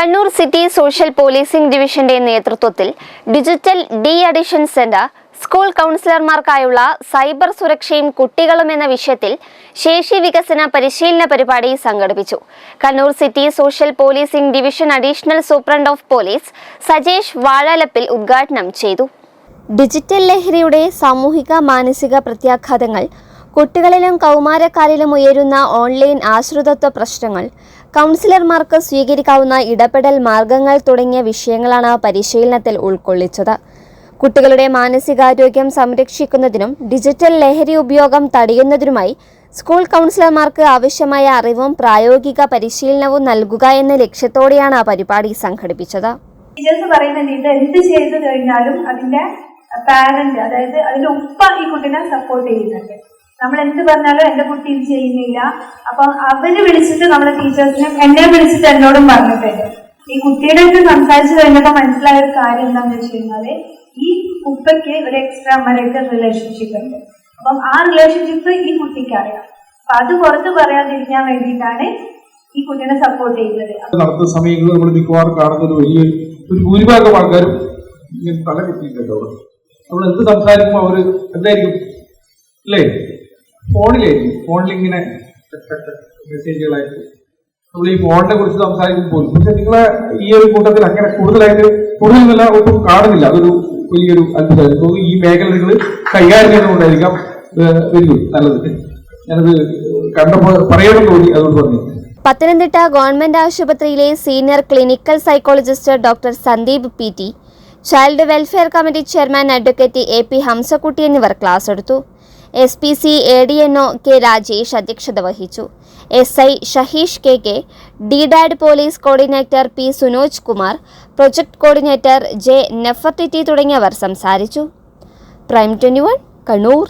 Kannur city social policing ഡിവിഷന്റെ നേതൃത്വത്തിൽ digital de addiction centre school കൗൺസിലർമാർക്കായുള്ള cyber സുരക്ഷയും കുട്ടികളും എന്ന വിഷയത്തിൽ ശേഷി വികസന പരിശീലന പരിപാടി സംഘടിപ്പിച്ചു. Kannur city social policing division additional superintendent of police Sajesh Vazhalappil ഉദ്ഘാടനം ചെയ്തു. ഡിജിറ്റൽ ലഹരിയുടെ സാമൂഹിക മാനസിക പ്രത്യാഘാതങ്ങൾ കുട്ടികളിലും കൗമാരക്കാരിലും ഉയരുന്ന ഓൺലൈൻ ആശ്രിതത്വ പ്രശ്നങ്ങൾ. കൗൺസിലർമാർക്ക് സ്വീകരിക്കാവുന്ന ഇടപെടൽ മാർഗങ്ങൾ തുടങ്ങിയ വിഷയങ്ങളാണ് പരിശീലനത്തിൽ ഉൾക്കൊള്ളിച്ചത്. കുട്ടികളുടെ മാനസികാരോഗ്യം സംരക്ഷിക്കുന്നതിനും ഡിജിറ്റൽ ലഹരി ഉപയോഗം തടയുന്നതിനുമായി സ്കൂൾ കൗൺസിലർമാർക്ക് ആവശ്യമായ അറിവും പ്രായോഗിക പരിശീലനവും നൽകുക എന്ന ലക്ഷ്യത്തോടെയാണ് പരിപാടി സംഘടിപ്പിച്ചത്. ടീച്ചേഴ്സ് പറയുന്നുണ്ട് ഇത് എന്ത് ചെയ്തു കഴിഞ്ഞാലും അതിന്റെ പാരന്റ് അതായത് അതിന്റെ ഉപ്പ ഈ കുട്ടീനെ സപ്പോർട്ട് ചെയ്യുന്നുണ്ട്. നമ്മൾ എന്ത് പറഞ്ഞാലും എന്റെ കുട്ടി ഇത് ചെയ്യുന്നില്ല. അപ്പൊ അവർ വിളിച്ചിട്ട് നമ്മളെ ടീച്ചേഴ്സിനും എന്നെ വിളിച്ചിട്ട് എന്നോടും പറഞ്ഞിട്ടുണ്ട്. ഈ കുട്ടിയുടെ അടുത്ത് സംസാരിച്ചു കഴിഞ്ഞപ്പോ മനസ്സിലായ ഒരു കാര്യം എന്താണെന്ന് വെച്ച് കഴിഞ്ഞാൽ ഈ ഉപ്പയ്ക്ക് ഒരു എക്സ്ട്രാ മരൈറ്റൽ റിലേഷൻഷിപ്പ് ഉണ്ട്. അപ്പം ആ റിലേഷൻഷിപ്പ് ഈ കുട്ടിക്ക് അറിയാം. അപ്പൊ അത് പുറത്ത് പറയാതിരിക്കാൻ വേണ്ടിയിട്ടാണ് ഈ കുട്ടീനെ സപ്പോർട്ട് ചെയ്യുന്നത്. നടത്തുന്ന സമയങ്ങളിൽ നമ്മൾ മിക്കവാറും കാണുന്ന ഒരു വലിയ ഒരു ഭൂരിഭാഗം ആൾക്കാരും തല കിട്ടിയിട്ടുണ്ട് നമ്മൾ എന്ത് സംസാരിക്കുമ്പോൾ അവർ എന്തായിരിക്കും? അല്ലേ? ഫോണിലായിരിക്കും. ഫോണിൽ ഇങ്ങനെ മെസ്സേജുകളായിട്ട്. നമ്മൾ ഈ ഫോണിനെ കുറിച്ച് സംസാരിക്കുമ്പോൾ പക്ഷെ നിങ്ങളെ ഈ ഒരു കൂട്ടത്തിൽ അങ്ങനെ കൂടുതലായിട്ട് കൂടുതലല്ല ഒട്ടും കാണുന്നില്ല. അതൊരു വലിയൊരു അത്ഭുതമായിരുന്നു ഈ മേഖല നിങ്ങൾ കൈകാര്യം ചെയ്യുന്നതുകൊണ്ടായിരിക്കാം വെരി നല്ലത്. ഞാനത് കണ്ടപ്പോൾ പറയണം തോന്നി അതുകൊണ്ട് പറഞ്ഞു. പത്തനംതിട്ട ഗവൺമെന്റ് ആശുപത്രിയിലെ senior clinical psychologist doctor Sandeep P T child welfare committee chairman advocate A P Hamsakutty എന്നിവർ ക്ലാസ് എടുത്തു. S P C A D N O K Rajesh അധ്യക്ഷത വഹിച്ചു. S I Shaheesh K K D DAD police coordinator P Sunoj Kumar project coordinator J Nefertiti തുടങ്ങിയവർ സംസാരിച്ചു. Prime twenty one Kannur.